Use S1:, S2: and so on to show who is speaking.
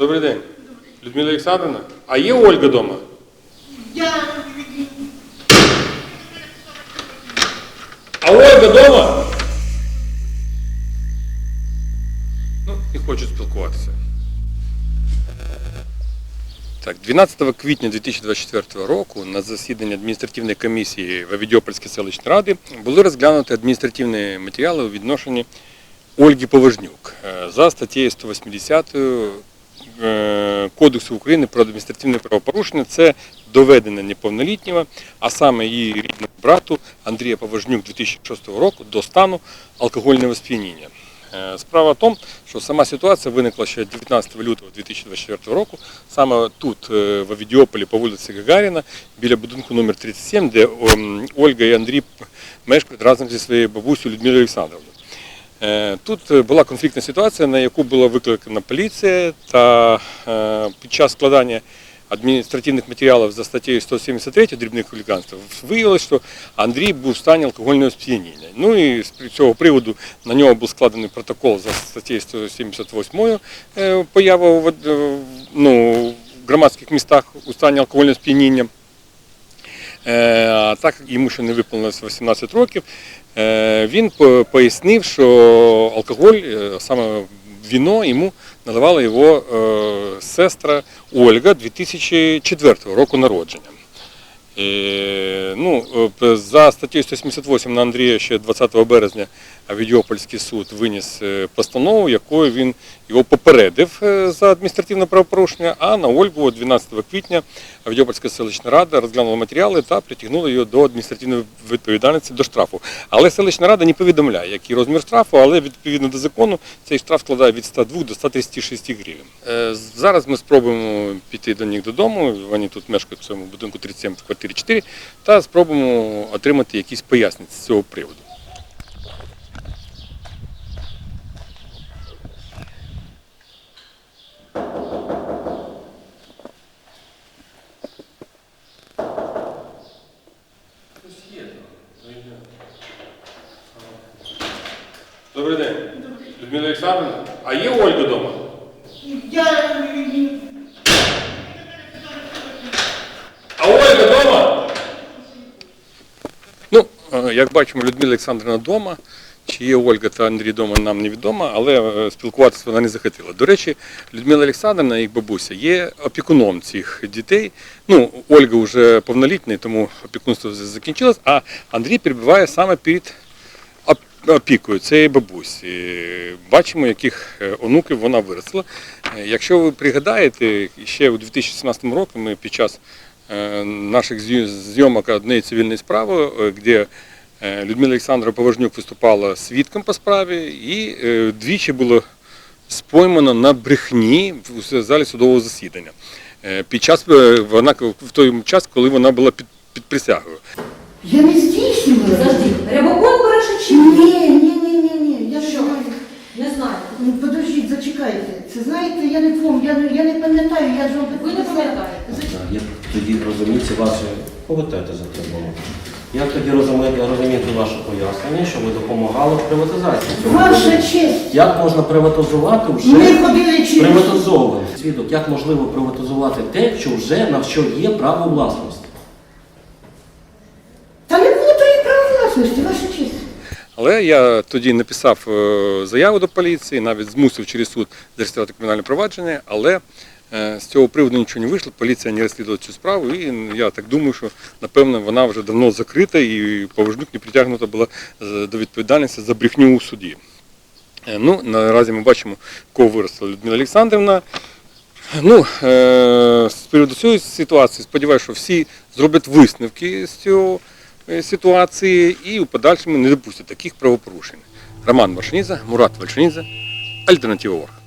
S1: Добрий день. Людмила Олександровна, а є Ольга вдома?
S2: Я
S1: А Ольга вдома? Ну, не хочуть спілкуватися. Так, 12 квітня 2024 року на засіданні адміністративної комісії Вавідьопольської селищної ради були розглянуті адміністративні матеріали у відношенні Ольги Поважнюк е, за статтею 180 е, Кодексу України про адміністративне правопорушення. Це доведення неповнолітнього, а саме її рідному брату Андрія Поважнюк 2006 року до стану алкогольного сп'яніння. Е, Справа в тому, що сама ситуація виникла ще 19 лютого 2024 року, саме тут, е, в Авідіополі, по вулиці Гагаріна, біля будинку номер 37, де ем, Ольга і Андрій мешкають разом зі своєю бабусею Людмилою Олександровною. Е, Тут е, була конфліктна ситуація, на яку була викликана поліція, та е, під час складання адміністративних матеріалів за статтею 173 дрібних хуліганств виявилось, що Андрій був в стані алкогольного сп'яніння. Ну і з цього приводу на нього був складений протокол за статтею 178 е, поява ну, в громадських містах у стані алкогольного сп'яніння. Е, А так йому ще не виповнилося 18 років, е, він пояснив, що алкоголь, е, саме віно, йому наливала його сестра Ольга 2004 року народження. Е, ну, е, За статтю 178 на Андрія ще 20 березня Відьопольський суд виніс е, постанову, якою він його попередив за адміністративне правопорушення, а на Ольгу 12 квітня Відьопольська селищна рада розглянула матеріали та притягнула його до адміністративної відповідальності до штрафу. Але селищна рада не повідомляє, який розмір штрафу, але відповідно до закону цей штраф складає від 102 до 136 гривень. Зараз ми спробуємо піти до них додому. Вони тут мешкають в цьому будинку 37 квартир. 4.4 та спробуємо отримати якісь пояснення з цього приводу. Добрий день. Людмила Олександровна, а є Ольга вдома?
S2: Я
S1: як бачимо, Людмила Олександрівна вдома. Чи є Ольга та Андрій вдома, нам невідомо, але е, спілкуватися вона не захотіла. До речі, Людмила Олександрівна, їх бабуся, є опікуном цих дітей. Ну, Ольга вже повнолітня, тому опікунство закінчилось, а Андрій перебуває саме під опікою цієї бабусі. Бачимо, яких е, онуків вона виросла. Е, Якщо ви пригадаєте, ще у 2017 році ми під час наших зйо- зйомок однієї цивільної справи, де Людмила Олександра Поважнюк виступала свідком по справі, і е, двічі було споймано на брехні в залі судового засідання. Е, Під час е, вона в той час, коли вона була під, під присягою.
S2: я не здійснювала.
S3: Подожди, Рябокон береше чи
S2: Ні,
S3: ні?
S2: ні, ні, ні, ні. Я
S3: Що? Не знаю.
S2: Ну, Подождіть, зачекайте. Це знаєте, я не помню, я, не- я не пам'ятаю, я ж вам
S3: Ви не пам'ятаєте?
S4: Як тоді розуміти ваше повертайте за трибуну. Як тоді розуміти, розуміти ваше пояснення, що ви допомагали в приватизації цього?
S2: Ваша
S4: будинку?
S2: честь.
S4: Як можна приватизувати вже
S2: Ми ходили через...
S4: приватизоване? Свідок, як можливо приватизувати те, що вже на що є право власності?
S2: Та не було тої права власності, ваша честь.
S1: Але я тоді написав е, заяву до поліції, навіть змусив через суд зареєструвати кримінальне провадження, але з цього приводу нічого не вийшло, поліція не розслідувала цю справу, і я так думаю, що напевно вона вже давно закрита і Поважнюк не притягнута була е, до відповідальності за брехню у суді. Е, Ну, наразі ми бачимо, кого виросла Людмила Олександрівна. Ну, е, з приводу цієї ситуації, сподіваюся, що всі зроблять висновки з цього е, ситуації і у подальшому не допустять таких правопорушень. Роман Маршиніза, Мурат Вальшиніза, Альтернатива Орг.